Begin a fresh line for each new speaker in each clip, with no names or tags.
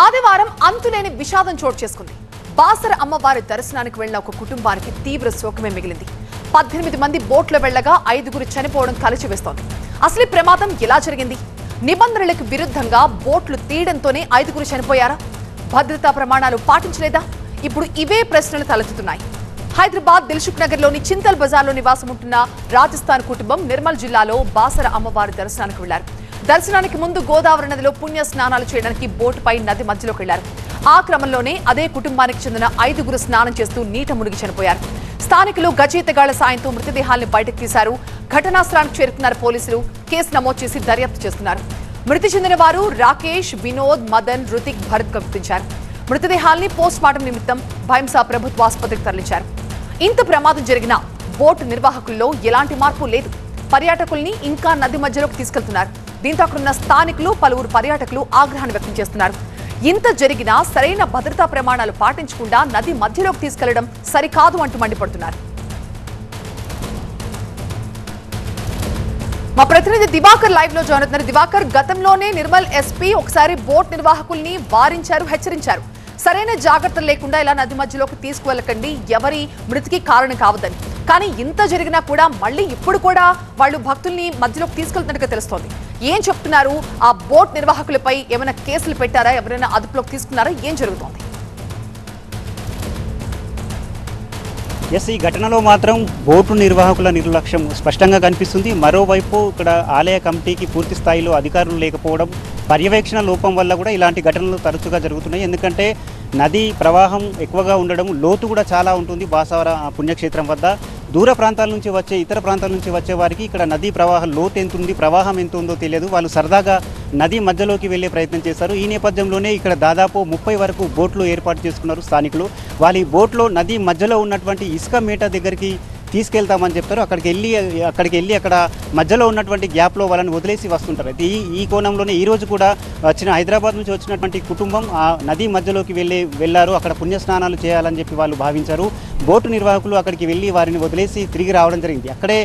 ఆదివారం అంతులేని విషాదం చోటు చేసుకుంది. బాసర అమ్మవారి దర్శనానికి వెళ్ళిన ఒక కుటుంబానికి తీవ్ర శోకమే మిగిలింది. పద్దెనిమిది మంది బోట్లో వెళ్ళగా ఐదుగురు చనిపోవడం కలిచివేస్తోంది అసలు ప్రమాదం ఎలా జరిగింది? నిబంధనలకు విరుద్ధంగా బోట్లు తీయడంతోనే ఐదుగురు చనిపోయారా? భద్రతా ప్రమాణాలు పాటించలేదా? ఇప్పుడు ఇవే ప్రశ్నలు తలెత్తుతున్నాయి. హైదరాబాద్ దిల్సుఖ్ నగర్లోని చింతల్ బజార్లో నివాసం ఉంటున్న రాజస్థాన్ కుటుంబం నిర్మల్ జిల్లాలో బాసర అమ్మవారి దర్శనానికి వెళ్ళారు. దర్శనానికి ముందు గోదావరి నదిలో పుణ్య స్నానాలు చేయడానికి బోటుపై నది మధ్యలోకి వెళ్ళారు ఆ క్రమంలోనే అదే కుటుంబానికి చెందిన ఐదుగురు స్నానం చేస్తూ నీట మునిగి చనిపోయారు. స్థానికులు గజేతగాళ్ళ సాయంతో మృతదేహాల్ని బయటకు తీశారు. ఘటనా స్థలానికి చేరుకున్నారు పోలీసులు. కేసు నమోదు చేసి దర్యాప్తు చేస్తున్నారు. మృతి చెందిన వారు రాకేష్ వినోద్ మదన్ రుతిక్ భరత్ గుర్తించారు. మృతదేహాల్ని పోస్ట్ మార్టం నిమిత్తం భైంసా ప్రభుత్వ ఆసుపత్రికి తరలించారు. ఇంత ప్రమాదం జరిగిన బోటు నిర్వాహకుల్లో ఎలాంటి మార్పు లేదు. పర్యాటకుల్ని ఇంకా నది మధ్యలోకి తీసుకెళ్తున్నారు. దీంతో అక్కడున్న స్థానికులు పలువురు పర్యాటకులు ఆగ్రహాన్ని వ్యక్తం చేస్తున్నారు. ఇంత జరిగినా సరైన భద్రతా ప్రమాణాలు పాటించకుండా నది మధ్యలోకి తీసుకెళ్ళడం సరికాదు అంటూ మండిపడుతున్నారు. మా ప్రతినిధి దివాకర్ లైవ్లో జాయిన్ అవుతున్నారు. దివాకర్ గతంలోనే నిర్మల్ ఎస్పీ ఒకసారి బోట్ నిర్వాహకుల్ని వారించారు హెచ్చరించారు. సరైన జాగ్రత్తలు లేకుండా ఇలా నది మధ్యలోకి తీసుకువెళ్ళకండి. ఎవరి మృతికి కారణం కావద్దని. కానీ ఇంత జరిగినా కూడా మళ్ళీ ఇప్పుడు కూడా వాళ్ళు భక్తుల్ని మధ్యలోకి తీసుకెళ్తున్నట్టుగా తెలుస్తోంది. ఏం చెప్తున్నారు? ఆ బోట్ నిర్వాహకులపై ఏమైనా కేసులు పెట్టారా? ఎవరైనా అదుపులోకి తీసుకున్నారా? ఏం జరుగుతోంది?
ఎస్ ఈ ఘటనలో మాత్రం బోటు నిర్వాహకుల నిర్లక్ష్యం స్పష్టంగా కనిపిస్తుంది. మరోవైపు ఇక్కడ ఆలయ కమిటీకి పూర్తి స్థాయిలో అధికారులు లేకపోవడం పర్యవేక్షణ లోపం వల్ల కూడా ఇలాంటి ఘటనలు తరచుగా జరుగుతున్నాయి. ఎందుకంటే నది ప్రవాహం ఎక్కువగా ఉండడం లోతు కూడా చాలా ఉంటుంది బాసవర పుణ్యక్షేత్రం వద్ద. దూర ప్రాంతాల నుంచి వచ్చే ఇతర ప్రాంతాల నుంచి వచ్చే వారికి ఇక్కడ నదీ ప్రవాహం లోతు ఎంత ఉంది ప్రవాహం ఎంత ఉందో తెలియదు. వాళ్ళు సరదాగా నది మధ్యలోకి వెళ్ళే ప్రయత్నం చేశారు. ఈ నేపథ్యంలోనే ఇక్కడ దాదాపు ముప్పై వరకు బోట్లు ఏర్పాటు చేసుకున్నారు స్థానికులు. వాళ్ళు ఈ బోట్లో నది మధ్యలో ఉన్నటువంటి ఇసుక మేట దగ్గరికి తీసుకెళ్తామని చెప్తారు అక్కడికి వెళ్ళి అక్కడికి వెళ్ళి అక్కడ మధ్యలో ఉన్నటువంటి గ్యాప్లో వాళ్ళని వదిలేసి వస్తుంటారు. అయితే ఈ ఈ కోణంలోనే ఈరోజు కూడా వచ్చిన హైదరాబాద్ నుంచి వచ్చినటువంటి కుటుంబం ఆ నది మధ్యలోకి వెళ్ళి వెళ్ళారు. అక్కడ పుణ్యస్నానాలు చేయాలని చెప్పి వాళ్ళు భావించారు. బోటు నిర్వాహకులు అక్కడికి వెళ్ళి వారిని వదిలేసి తిరిగి రావడం జరిగింది. అక్కడే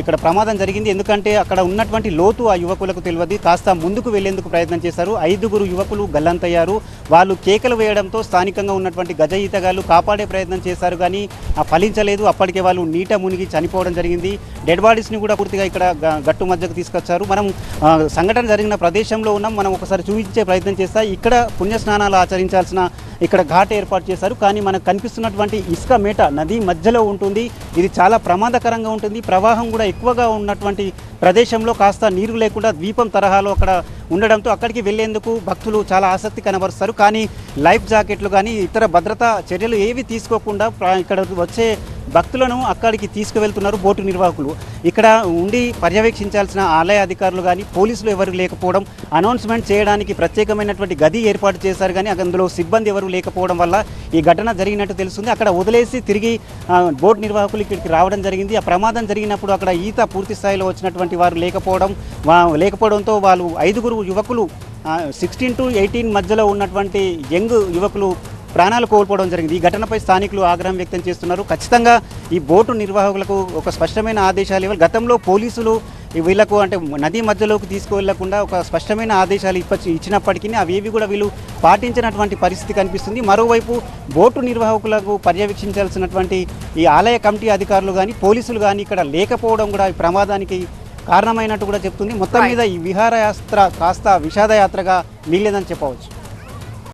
ఇక్కడ ప్రమాదం జరిగింది. ఎందుకంటే అక్కడ ఉన్నటువంటి లోతు ఆ యువకులకు తెలియదు. కాస్త ముందుకు వెళ్ళేందుకు ప్రయత్నం చేశారు. ఐదుగురు యువకులు గల్లంతయ్యారు. వాళ్ళు కేకలు వేయడంతో స్థానికంగా ఉన్నటువంటి గజ ఈతగాళ్ళు కాపాడే ప్రయత్నం చేశారు కానీ ఫలించలేదు. అప్పటికే వాళ్ళు నీట మునిగి చనిపోవడం జరిగింది. డెడ్ బాడీస్ని కూడా పూర్తిగా ఇక్కడ గట్టు మధ్యకు తీసుకొచ్చారు. మనం సంఘటన జరిగిన ప్రదేశంలో ఉన్నాం. మనం ఒకసారి చూపించే ప్రయత్నం చేస్తా. ఇక్కడ పుణ్యస్నానాలు ఆచరించాల్సిన ఇక్కడ ఘాట్ ఏర్పాటు చేశారు. కానీ మనకు కనిపిస్తున్నటువంటి ఇసుక మేట నది మధ్యలో ఉంటుంది. ఇది చాలా ప్రమాదకరంగా ఉంటుంది. ప్రవాహం కూడా ఎక్కువగా ఉన్నటువంటి ప్రదేశంలో కాస్త నీరు లేకుండా ద్వీపం తరహాలో అక్కడ ఉండడంతో అక్కడికి వెళ్ళేందుకు భక్తులు చాలా ఆసక్తి కనబరుస్తారు. కానీ లైఫ్ జాకెట్లు కానీ ఇతర భద్రతా చర్యలు ఏవి తీసుకోకుండా ఇక్కడ వచ్చే భక్తులను అక్కడికి తీసుకువెళ్తున్నారు బోటు నిర్వాహకులు. ఇక్కడ ఉండి పర్యవేక్షించాల్సిన ఆలయ అధికారులు కానీ పోలీసులు ఎవరు లేకపోవడం అనౌన్స్మెంట్ చేయడానికి ప్రత్యేకమైనటువంటి గది ఏర్పాటు చేశారు కానీ అందులో సిబ్బంది ఎవరు లేకపోవడం వల్ల ఈ ఘటన జరిగినట్టు తెలుస్తుంది. అక్కడ వదిలేసి తిరిగి బోట్ నిర్వాహకులు ఇక్కడికి రావడం జరిగింది. ఆ ప్రమాదం జరిగినప్పుడు అక్కడ ఈత పూర్తి స్థాయిలో వచ్చినటువంటి వారు లేకపోవడం లేకపోవడంతో వాళ్ళు ఐదుగురు యువకులు సిక్స్టీన్ టు ఎయిటీన్ మధ్యలో ఉన్నటువంటి యంగ్ యువకులు ప్రాణాలు కోల్పోవడం జరిగింది. ఈ ఘటనపై స్థానికులు ఆగ్రహం వ్యక్తం చేస్తున్నారు. ఖచ్చితంగా ఈ బోటు నిర్వాహకులకు ఒక స్పష్టమైన ఆదేశాలు ఇవ్వాలి. గతంలో పోలీసులు వీళ్ళకు అంటే నది మధ్యలోకి తీసుకువెళ్ళకుండా ఒక స్పష్టమైన ఆదేశాలు ఇప్ప ఇచ్చినప్పటికీ అవేవి కూడా వీళ్ళు పాటించినటువంటి పరిస్థితి కనిపిస్తుంది. మరోవైపు బోటు నిర్వాహకులకు పర్యవేక్షించాల్సినటువంటి ఈ ఆలయ కమిటీ అధికారులు కానీ పోలీసులు కానీ ఇక్కడ లేకపోవడం కూడా ఈ ప్రమాదానికి కారణమైనట్టు కూడా చెప్తుంది మొత్తం. మీద ఈ విహారయాత్ర కాస్త విషాదయాత్రగా మిగిలిందని చెప్పవచ్చు